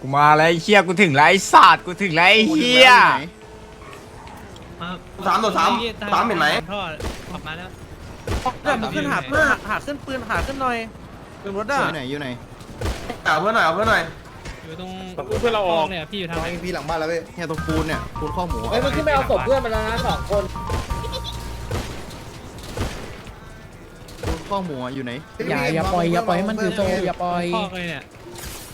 กูมาแล้วไอ้เฮียกูถึงแล้วไอ้ศาสตร์กูถึงแล้วไอ้เฮียสามต่อสามสามเห็นไหม ท่อขับมาแล้วเดี๋ยวมันขึ้นหาเพื่อนหาหาขึ้นปืนหาขึ้นหน่อยปืนรถออะยู่ไหนอยู่ไหนเอาเพื่อนหน่อยเอาเพื่อนหน่อยอยู่ตรงเพื่อนเราออกเนี่ยพี่อยู่ทางไหนพี่หลังบ้านแล้วเว้ยเนี่ยตรงปูนเนี่ยปูนข้อหมูเฮ้ยมันขึ้นไปเอาศพเพื่อนมาแล้วนะสองคนปูนข้อหมูอะอยู่ไหนอย่าอย่าปล่อยอย่าปล่อยให้มันถือโซ่อย่าปล่อย ท่อเลยเนี่ย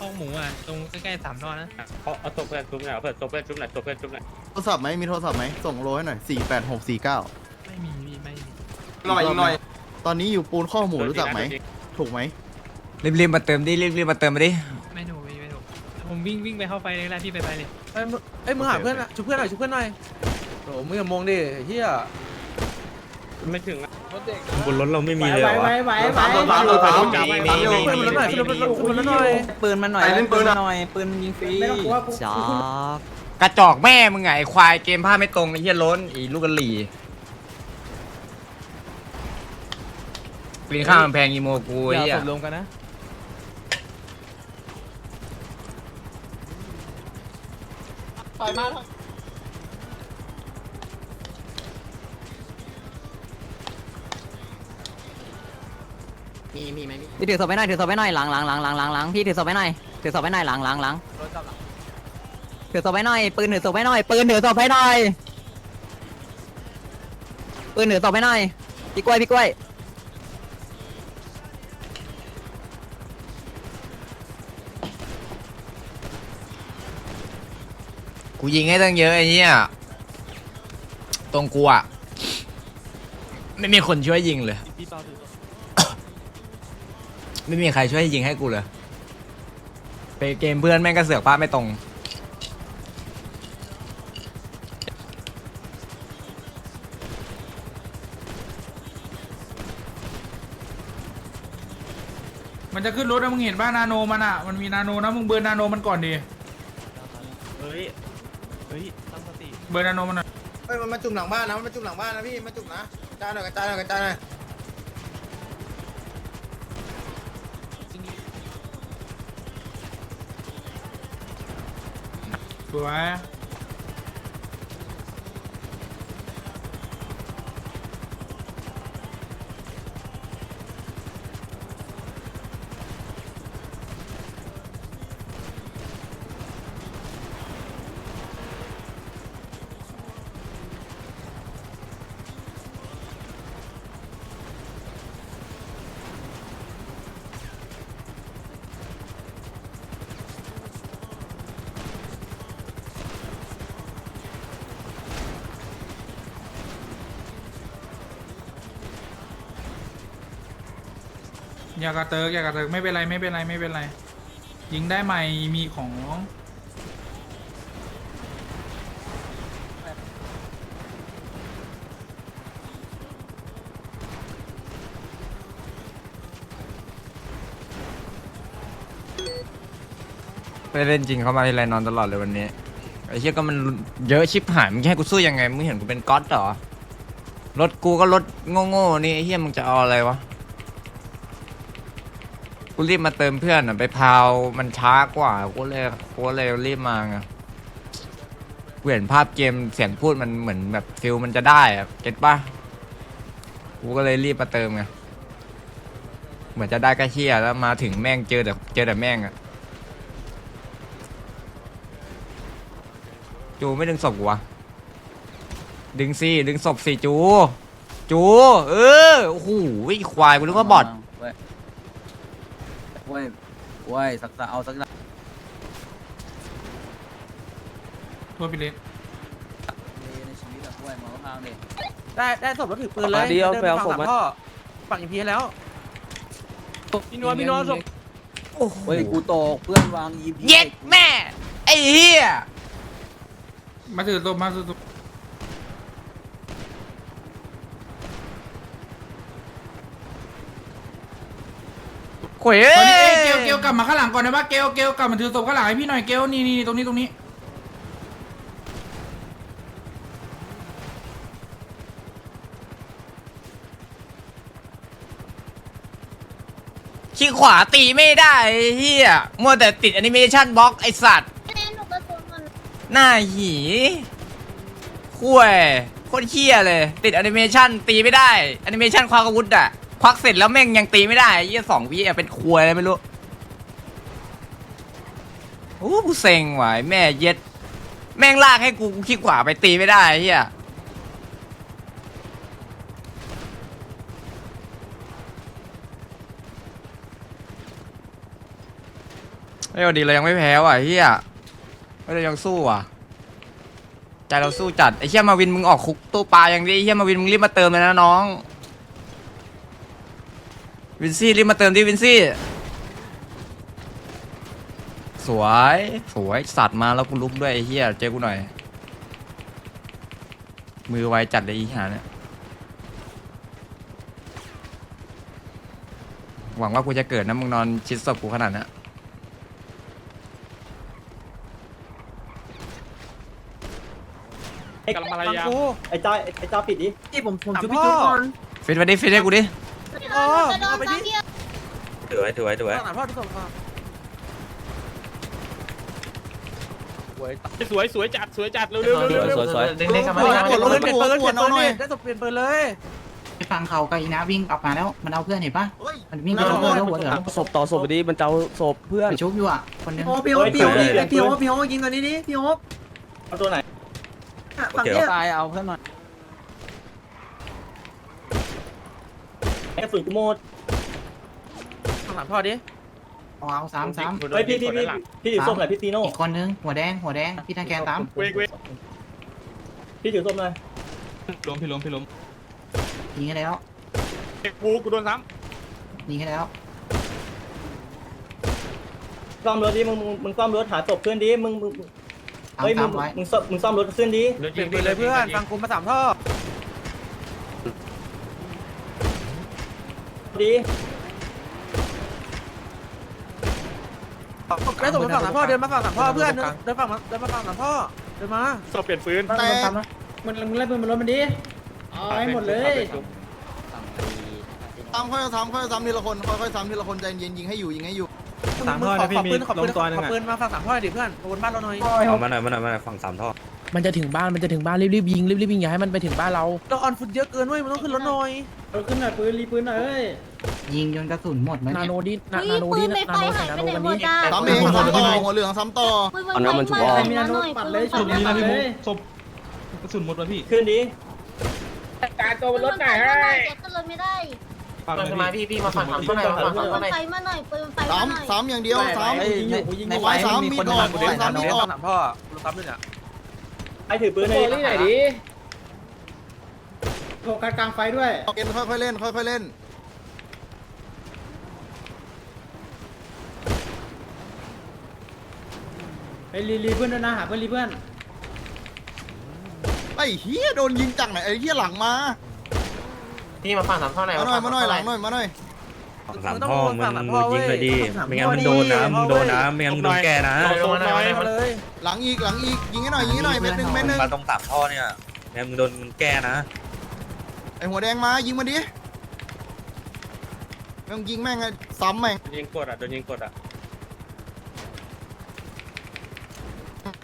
ท่อหมูอะตรงใกล้ๆสามท่อนะเอาเอาตัวเพื่อนจุ๊บหน่อยเอาเพื่อนตัวเพื่อนจุ๊บหน่อยตัวเพื่อนจุ๊บหน่อยโทรศัพท์ไหมมีโทรศัพท์ไหมส่งโลให้หน่อยสี่แปดหกสี่เก้าไม่มีพี่ไม่มีหน่อยอีกหน่อย ตอนนี้อยู่ปูนข้อหมูรู้จักไหมถูกไหมรีบๆมาเติมดิรีบๆมาเติมมาดิไม่ถูกพี่ไม่ถูกผมวิ่งวิ่งไปเข้าไฟเลยแหละพี่ไปไปเลยเอ้ยมึงเอ้ยมึงหาเพื่อนอะช่วยเพื่อนหน่อยช่วยเพื่อนหน่อยโอ้มึงอย่ามองดิเฮีย ไม่ถึงนะบนรถเราไม่มีไหวเลยไหวเหรอไหววะ ไหวไหวสามต่อสามต่อสามขึ้นมาแล้วหน่อยขึ้นมาแล้วขึ้นมาแล้วหน่อยปืนมันหน่อยไปเล่นปืนอะหน่อย ปืนยิงฟรีไม่ต้องกลัวกูจ้าบกระจอกแม่มึงไงไอ้ควายเกมผ้าไม่ตรงไอ้เฮียล้นอีลูกกะหลี่ปีนข้ามกำแพงอีโมกูไอ้อย่าเฮียสมรวมกันนะมี มีไหมมีพี่ถือศพไว้หน่อยถือศพไว้หน่อยหลังหลังหลังหลังหลังหลังพี่ถือศพไว้หน่อยถือศพไว้หน่อยหลังหลังหลังถือศพไว้หน่อยปืนถือศพไว้หน่อยปืนถือศพไว้หน่อยปืนถือศพไว้หน่อยพี่กล้วยพี่กล้วยกูยิงให้ตั้งเยอะไอ้เฮียตรงกูอะไม่มีคนช่วยยิงเลย พี่เปาถือ ไม่มีใครช่วยยิงให้กูเลยไปเกมเพื่อนแม่งก็เสือกป้าไม่ตรง มันจะขึ้นรถนะมึงเห็นป่ะนาโนมันอะ มันมีนาโนนะมึงเบิร์นนาโนมันก่อนดิ เฮ้ย เฮ้ยตั้งสติ เบิร์นนาโนมันหน่อยเฮ้ยมันมาจุ่มหลังบ้านนะมันมาจุ่มหลังบ้านนะพี่มาจุ่มนะกระจายหน่อยกระจายหน่อยกระจายหน่อย สวย อย่ากระเติกอย่ากระเติกไม่เป็นไรไม่เป็นไรไม่เป็นไร ยิงได้ใหม่มีของไปเล่นจริงเข้ามาทีไรนอนตลอดเลยวันนี้ไอ้เชี่ยก็มันเยอะชิบหายมึงจะให้กูสู้ยังไงมึงเห็นกูเป็นก๊อตเหรอรถกูก็รถโง่ๆนี่ไอ้เหี้ยมึงจะเอาอะไรวะ กูรีบมาเติมเพื่อนอะไปพาวมันช้ากว่ากูเลยกูเลยรีบมาไงกูเห็นภาพเกมเสียงพูดมันเหมือนแบบฟิลมันจะได้อะเก็ตป่ะกูก็เลยรีบมาเติมไงเหมือนจะได้ก็เชียแล้วมาถึงแม่งเจอแต่เจอแต่แม่งอะจูไม่ดึงศพกูวะดึงสิดึงศพสิจู จู เออโอ้โหควายกูนึกว่าบอท ว้ยเว้ยเว้ยสักเอาสักหน่อยโทษพี่เล็กในชีวิตแบบเว้ยมองข้างดิได้ได้ศพแล้วถือปืนเลยมาดิเอาไปเอาศพดินมาฝั่งสท่อฝั่งอีพีแล้ว พี่นัวพี่นัวศพเว้ยกูตกเพื่อนวางยีพีเย็ดแม่ ไอ้เหี้ยมาถือตัวมาถือตัวขวยตเอ้อนนี้เอ้ยยเก ลเกลกลับมาข้างหลังก่อนนะว่าเกลเกลกลับมาถือศพข้างหลังให้พี่หน่อยเกลนี่นี่ตรงนี้ตรงนี้ชิขี้ขวาตีไม่ได้ไอ้เฮียมัวแต่ติดแอนิเมชันบล็อกไอสัตว์แม่หนูกระสุนมันหน้าหีคุ้ยโคตรเฮียเลย ติดแอนิเมชันตีไม่ได้แอนิเมชันควักอาวุธอะควักเสร็จแล้วแม่งยังตีไม่ได้ไอ้เฮียสองวิอะเป็นควยอะไรไม่รู้ อ้กูเซ็งว่ะไอ้แม่เย็ด แม่งลากให้กูกูขี้ขวาไปตีไม่ได้ไอ้เฮียไอ้ยวันดีเรายังไม่แพ้ว่ะไอ้เฮียไม่เรายังสู้ว่ะใจเราสู้จัดไอ้เฮียมาวินมึงออกคุกตู้ปลาอย่างนี้ไอ้เฮียมาวินมึงรีบมาเติมเลยนะน้อง วินซี่รีบมาเติมดิวินซี่ สวย สวยสัตว์มาแล้วกูลุกด้วยไอ้เฮียเจอกูหน่อย มือไวจัดเลยอีหาเนี่ยหวังว่ากูจะเกิดนะมึงนอนชิดศพกูขนาดเนี้ยกำลังอะไรฟังยากูไอ้จ้าไอ้จ้าปิดดิ ที่ผมผมช่วยพี่จุ๊บก่อนฟิตไปดิฟิตให้กูดิ เออจะโดนเอาไปดิซ้ำเดียวถือไว้ถือไว้ถือไว้หาพ่อทุกคนมาโว้ยสวยสวยจัดสวยจัดเร็วเร็วเร็วสวยสวยเล่นกันมาเล่นกันมาเปลี่ยนปืนเปลี่ยนปืนเลยได้ศพเปลี่ยนปืนเลยไปฟังเขากับอีนะวิ่งออกมาแล้วมันเอาเพื่อนเห็นปะเฮ้ยมันวิ่งไปชกเพื่อนแล้วหัวเหลืองศพต่อศพไปดิมันจะเอาศพเพื่อนไปชกอยู่อะคนนึงโอ้พี่โอ๊ตพี่โอ๊ตพี่โอ๊ตพี่โอ๊ตยิงตัวนี้ดิพี่โอ๊ตเอาตัวไหนฝั่งเนี้ยตายเอาเพื่อนหน่อยแอฟสุดกูโมดข้างหลังพ่อดิ เอาเอาสามสามเฮ้ยพี่พี่พี่พี่ถือส้มหน่อยพี่ตีโน่อีกคนนึงหัวแดงหัวแดงพี่ทางแกนตามเวกเวกพี่ถือส้มหน่อยล้มพี่ล้มพี่ล้มยิงให้แล้วกูกูโดนซ้ยิงให้แล้วซ่อมรถดิมึงมึงมึงซ่อมรถหาศพเพื่อนดิมึงมึงเอาเฮ้ยมึตางมไว้มึงซ่อมมึงซ่อมรถเพื่อนดิำเปลี่ยนปืนเลยเพื่อนฟังกูมาสามท่อดิ ได้ศพมาฝั่งสามพ่อเดินมาฝั่งสามพ่อเพื่อนเดินฝั่งมาเดินมาฝั่งสามพ่อเดินมาศพเปลี่ยนปืนแต่มันมึงไล่ปืนมันรถมันดิเอาให้หมดเลยตามค่อยๆทำค่อยๆทำทีละคนค่อยๆทำทีละคนใจเย็นยิงให้อยู่ยิงให้อยู่สามท่อนะพี่มีขอปืนขอปืนมาฝั่งสามพ่อดิเพื่อนบนบ้านเราหน่อยเอามาหน่อยมาหน่อยมาหน่อยฝั่งสามท่อมันจะถึงบ้านมันจะถึงบ้านรีบๆยิงรีบๆยิงอย่าให้มันไปถึงบ้านเราเราออนฟุตเยอะเกินเว้ยมันต้องขึ้นรถหน่อยขึ้นหน่อยปืนรีปืนหน่อยเอ้ย ยิงจนกระสุนหมดไหมนาเนี่ยโนดินาอุ้ยนาโนปืดินนาไปไฟโนหาใส่ยนาไปโนไหนกันหมนี้ดอะซ้ำเองซ้ำต่อหัวเหลืองซ้ำต่ออันนั้นมันชุบออกมีนาโนปัดเลยศพนี้นะพี่มุกศพกระสุนหมดวะพี่ขึ้นดิการตัวรถไหนให้ขึ้นรถไม่ได้ฝากหน่อยมาพี่พี่พี่มาฝั่งข้างในมาฝั่งปืข้างนในไฟมาหน่อยปืนไฟมาหน่อยซ้ำซ้ำอย่างเดียวซ้ำยิงอยู่ยิงอยู่ไว้ซ้ำมีดออกไว้ซ้ำมีดออกสามพ่อรถซ้ำด้วยเนี่ยไอ้ถือปืนเลยที่ไหนดิโฟกัสกลางไฟด้วยเล่นค่อยๆเล่นค่อยๆเล่น ไปรีรีเพื่อนด้วยนะหาเพื่อนรีเพื่อนไอ้เฮียโดนยิงจากไหนไอ้เฮียหลังมาพี่มาฝั่งสามข้างในมาหน่อยมาหน่อยหลังหน่อยมาหน่อยสามท่อมึงมึงยิงเลยดิไม่งั้นมึงโดนนะมึงโดนนะไม่งั้นมึงโดนแกนะลงมาเลยหลังอีกหลังอีกยิงให้หน่อยยิงให้หน่อยเม็ดหนึ่งเม็ดหนึ่งมาตรงสามท่อเนี่ยไม่งั้นมึงโดนมึงแกนะไอ้หัวแดงมายิงมาดิแม่งยิงแม่งไอ้ซ้ำแม่งยิงกดอะโดนยิงกดอะ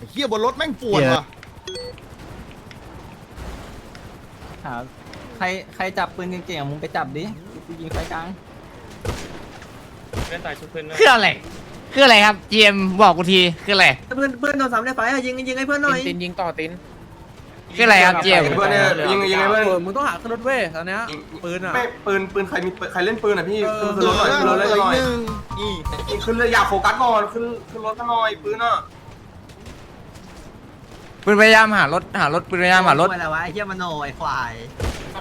ไอ้เฮียบนรถแม่งปวดว่ะใครใครจับปืนเก่งๆมึงไปจับดิกูยิงไฟกลางเล่นตายชุบเพื่อนคืออะไร คืออะไรครับเจมบอกกูทีคืออะไรเพื่อนเพื่อนโดนสามในไฟยิงยิงให้เพื่อนหน่อยตินยิงต่อตินคืออะไรครับเจมเพื่อนเนี่ยยิงยิงไงเพื่อนมึงต้องหาขึ้นรถเว้ยตอนเนี้ยปืนอะไม่ปืนปืนใครมีใครเล่นปืนอะพี่เออขึ้นรถหน่อยขึ้นรถเหเลยลือหน่อยหนึ่งนี่ขึ้นเลยอยากโฟกัสก่อนขึ้นขึ้นรถกันหน่อยปืนอะ ปืนพยายามหารถหารถปืนพยายามหารถ อะไรวะไอ้เหี้ยมโนไอ้ควาย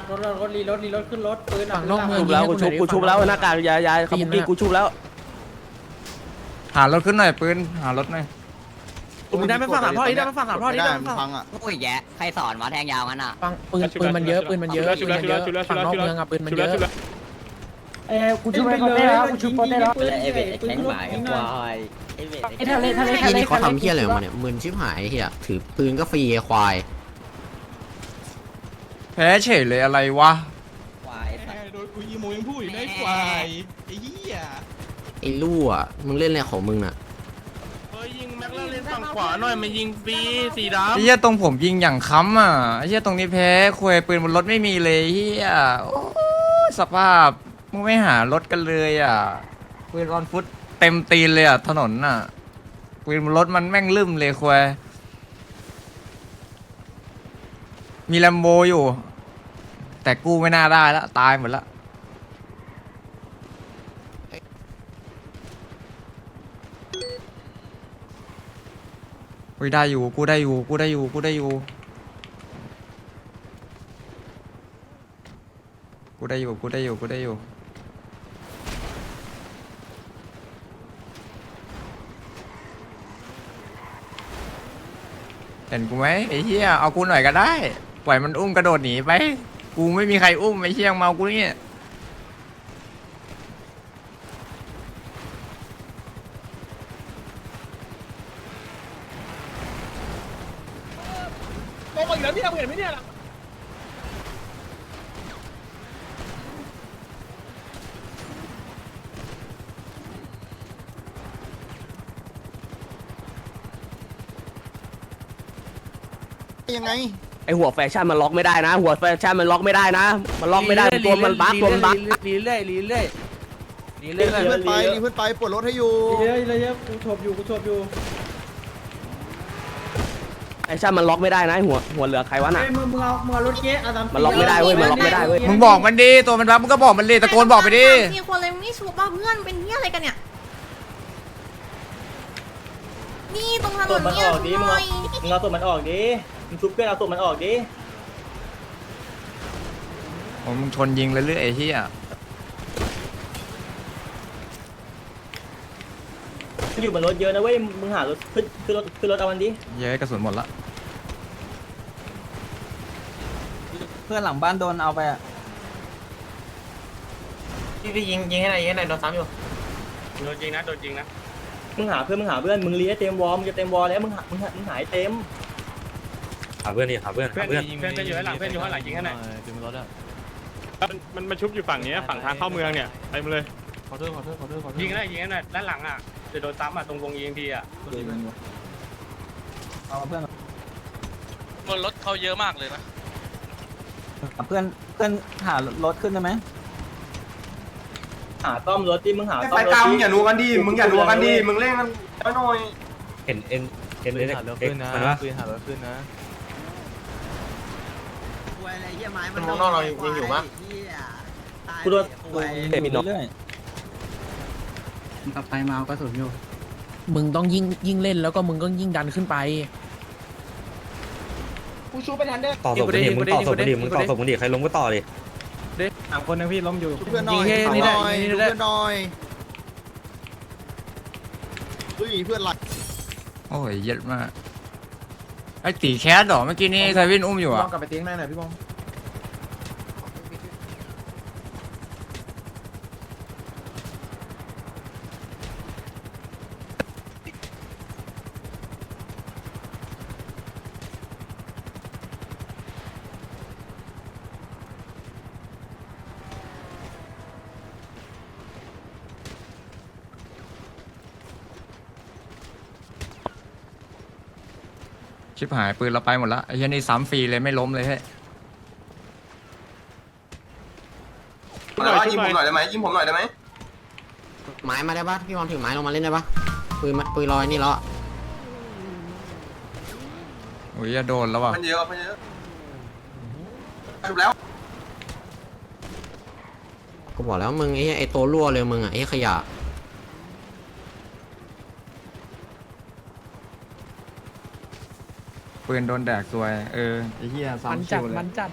รถรถรีรถรีรถขึ้นรถปืนฝั่งนอกเมืองแล้วกูชุบกูชุบแล้วหน้ากากยายยายขบุกี้กูชุบแล้วหารถขึ้นหน่อยปืนหารถหน่อยมึงได้ไม่ฝั่งสามพ่อดิได้ไม่ฝั่งสามพ่อดิไม่ได้ได้ไม่มันฝั่งพังอะโอ้ยแยะใครสอนวะแทงยาวงั้นอะ ฟังปืนปืนมันเยอะปืนมันเยอะปืนมันเยอะฝั่งนอกเมืองอะปืนมันเยอะ เอ้กูชุบไปแล้วกูชุบไปแล้วปืนไอ้เวทแข็งหมายควายไอ้ทะเลทะเลที่นี่เขาทำเฮี้ยอะไรมาเนี่ยมึนชิบหายเฮียถือปืนก็ฟรีไอ้ควายแพ้เฉยเลยอะไรวะควายโดนกูยีโมยังพูดอยู่ได้ควายไอ้เหี้ยไอ้ลู่อะมึงเล่นอะไรของมึงน่ะยิงแม็กเล่นฝั่งขวาหน่อยมันยิงฟรีสีดไอ้เหี้ยตรงผมยิงอย่างค้ำอะไอ้เหี้ยตรงนี้แพ้คุยปืนบนรถไม่มีเลยเหี้ยโอ้ยสภาพ มึงไม่หารถกันเลยอะปืนออนฟุตเต็มตีนเลยอะถนนอะปืนบนรถมันแม่งลืมเลยคุยมีแลมโบอยู่ แต่กูไม่น่าได้ละตายหมดละเฮ้ยได้อยู่กูได้อยู่กูได้อยู่กูได้อยู่กูได้อยู่กูได้อยู่กูได้อยู่ เห็นกูไหมไอ้เหี้ยเอากูหน่อยก็ได้ ปล่อยมันอุ้มกระโดดหนีไป กูไม่มีใครอุ้มไอ้เชี่ยเมากูเนี่ยยั งไงไอหัวแฟชั่นมันล็อกไม่ได้นะ หัวแฟชั่นมันล็อกไม่ได้นะ มันล็อกไม่ได้ตัวมันบั๊กตัวมันบั๊กลีเรื่อยลีเรื่อยลีเรื่อยเพื่อนไปรีเพื่อนไปปวดรถให้อยู่เยอะเลยเยอะกูชบอยู่กูชบอยู่ไอชั่นมันล็อกไม่ได้นะไอ้หัวหัวเหลือใครวะน่ะมึงมึงเอามึงเอารถเก๊ะเอาตามมันล็อกไม่ได้เว้ยมันล็อกไม่ได้เว้ยมึงบอกมันดิตัวมันรับมึงก็บอกมันดิตะโกนบอกไปดิมีคนเลยไม่ชูบ้าเพื่อนเป็นเหี้ยอะไรกันเนี่ย นี่ตรงถนนเนี่ยหน่อยมึงเอาตัวมันออกดิมึงชุบเพื่อนเอาตัวมันออกดิผมงชนยิงเลยเรื่อยๆไอ้เหี้ยอยู่บนรถเยอะนะเว้ยมึงหารถขึ้นขึ้นรถขึ้นรถเอามันดิเย้ยกระสุนหมดละเพื่อนหลังบ้านโดนเอาไปอะพี่พี่ยิงยิงให้หน่อยยิงให้หน่อยโดนซ้ำอยู่โดนยิงนะโดนยิงนะ มึงหาเพื่อนมึงหาเพื่อนมึงเลี้ยเต็มวอร์มจะเต็มวอลแล้วมึงหามึงหามึงหายเต็มหาเพื่อนดิหาเพื่อนเพื่อนเพื่อนเพื่อนอยู่ข้างหลังเพื่อนอยู่ข้างหลังยิงให้หน่อยมันมันชุบอยู่ฝั่งนี้ฝั่งทางเข้าเมืองเนี่ยไปมาเลยยิงได้ยิงให้หน่อยด้านหลังอะจะโดนซ้ำอะตรงวงยิงทีอะเอาเพื่อนบนรถเขาเยอะมากเลยนะเพื่อนเพื่อนหารถขึ้นได้ไหม หาต้อมรถที่มึงหาต้อไปมรถตามมึที่งอย่านัวกันดิมึงอย่านัวกันดิมึงเล่นกันน้อยเห็นเอ็นเอ็นเอ็นเอ็กมันวะมันมองนอกเรายังอยู่ปะกูโดนเต็มมีนกเรื่อยกลับไปมาเอากระสุนอยู่มึงต้องยิ่งยิ่งเล่นแล้วก็มึงก็ยิ่งดันขึ้นไปกูชูไปทันเด้อต่อศพดิมึงต่อศพดิมึงต่อศพมึงดิใครลงก็ต่อดิ สามคนนะพี่ล้มอยู่เพื่อนหน่อยยิงให้นี่ได้หน่อยยิงดูให้นี่ได้ เพื่อนหน่อยเฮ้ยเพื่อนหลักโอ้ยเย็ดมากไอ้ตีแคสเหรอเมื่อกี้นี่ไทวินอุ้มอยู่ลอะองกลับไปเตียงหน้าหน่อยพี่บง ชิบหายปืนเราไปหมดละไอ้เหี้ยนี่ซ้ำฟรีเลยไม่ล้มเลยเฮ้ยๆหน่อยยิงผมหน่อยได้ไหมยิงผมหน่อยได้ไหมไม้มาได้ปะพี่บอลถือไม้ลงมาเล่นได้ปะปืนมาปืนลอยนี่แล้วอะโอ้ยอย่าโดนแล้วว่ะมันเยอะมันเยอะจบแล้วก็บอกแล้วมึงไอ้ไอ้ตัวรั่วเลยมึงอะไอ้ขยะ ปืนโดนแดกสวย เออไอ้เหี้ยซ้ำจัคิวเลย มันยจัด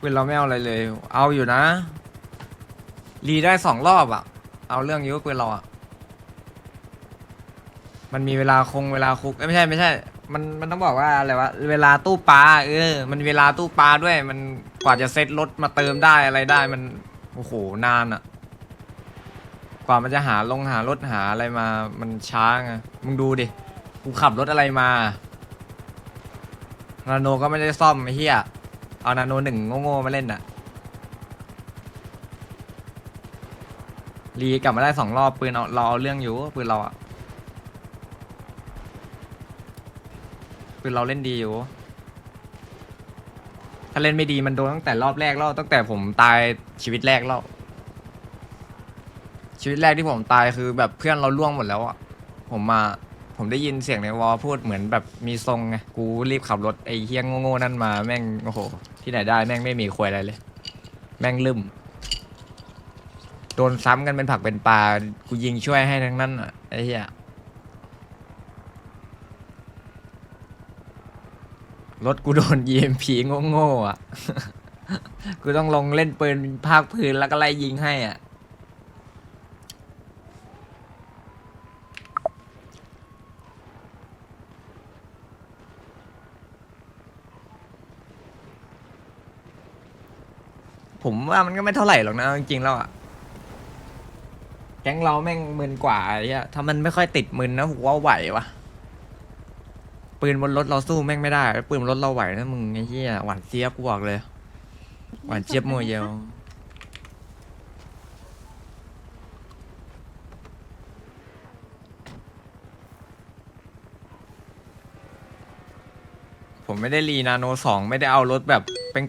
ปืนเราไม่เอาอะไรเลย เอาอยู่นะ รีได้สองรอบอะเอาเรื่องยุ่ปืนเราอะมันมีเวลาคงเวลาคุกเอ้ยไม่ใช่ไม่ใช่ มันมันต้องบอกว่าอะไรวะ เวลาตู้ปลาเออ มันเวลาตู้ปลาด้วย มันกว่าจะเซ็ตรถมาเติมได้อะไรได้ มัน โอ้โห นานอะกว่ามันจะหาลงหารถหาอะไรมา มันช้าไง มึงดูดิ กูขับรถอะไรมา นาโนก็ไม่ได้ซ่อมไอ้เหี้ย เอานาโนหนึ่งโง่ๆมาเล่นน่ะรีกลับมาได้สองรอบปืนเอาเราเอาเรื่องอยู่ปืนเราอะปืนเราเล่นดีอยู่ ถ้าเล่นไม่ดีมันโดนตั้งแต่รอบแรกแล้วตั้งแต่ผมตายชีวิตแรกแล้วชีวิตแรกที่ผมตายคือแบบเพื่อนเราล่วงหมดแล้วอะผมมา ผมได้ยินเสียงในวอลพูดเหมือนแบบมีทรงไงกูรีบขับรถไอ้เฮี้ยงโง่ๆนั่นมาแม่งโอ้โห ที่ไหนได้แม่งไม่มีควยอะไรเลย แม่งลืมโดนซ้ำกันเป็นผักเป็นปลากูยิงช่วยให้ทั้งนั้นอะไอ้เหี้ยรถกูโดน EMP โง่ๆอะ กูต้องลงเล่นปืนภาคพื้นแล้วก็ไล่ยิงให้อะ ผมว่ามันก็ไม่เท่าไหร่หรอกนะจริงๆแล้วอะแก๊งเราแม่งมึนกว่าไอ้เหี้ยถ้ามันไม่ค่อยติดมึนนะผมว่าไหววะปืนบนรถเราสู้แม่งไม่ได้ปืนบนรถเราไหวนะมึงไอ้เหี้ยหวานเจี๊ยบกูบอกเลย หวานเจี๊ยบโมเยลผมไม่ได้รีนาโนสองไม่ได้เอารถแบบ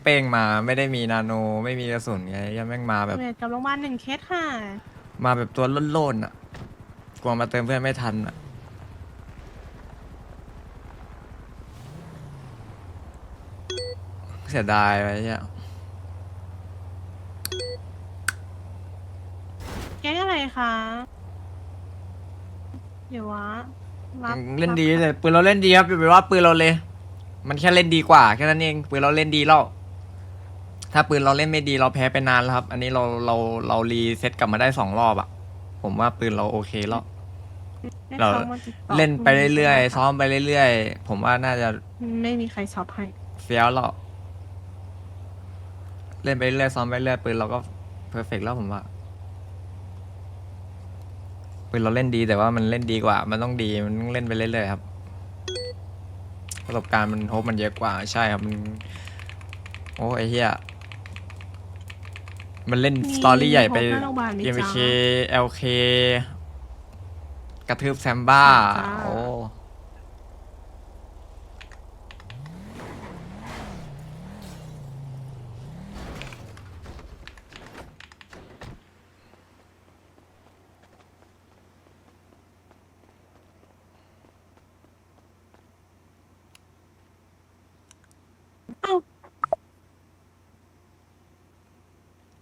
เป้งๆมาไม่ได้มีนาโนไม่มีกระสุนไงยังแม่งมาแบบ เวทกับโรงพยาบาลหนึ่งเคสค่ะ มาแบบตัวโล่นๆอะ กลัวมาเติมเพื่อนไม่ทันอะ เสียดายไปเนี่ยแก๊งอะไรคะเดี๋ยววะรับเล่นดีเลยปืนเราเล่นดีครับอย่าไปว่าปืนเราเลย มันแค่เล่นดีกว่าแค่นั้นเองปืนเราเล่นดีแล้ว ถ้าปืนเราเล่นไม่ดีเราแพ้ไปนานแล้วครับ อันนี้เราเราเรารีเซ็ตกลับมาได้สองรอบอะผมว่าปืนเราโอเคแล้วให้เราเขามาติดต่อเล่นไปเรื่อยๆซ้อมไปเรื่อยๆ ผมว่าน่าจะไม่มีใครช็อปให้ เฟี้ยวหรอกเล่นไปเรื่อยซ้อมไปเรื่อยปืนเราก็เพอร์เฟกแล้วผมว่าปืนเราเล่นดีแต่ว่ามันเล่นดีกว่า มันต้องดีมันต้องเล่นไปเรื่อยๆครับ ประสบการณ์มันโฮปมันเยอะกว่าใช่ครับมัน โอ้ไอเฮีย มันเล่นมีสตอรี่ใหญ่ไปโฮปหน้าโรงพยาบาลไหมจ๊ะ MK LK กระทืบแซมบ้าจ้าโอ้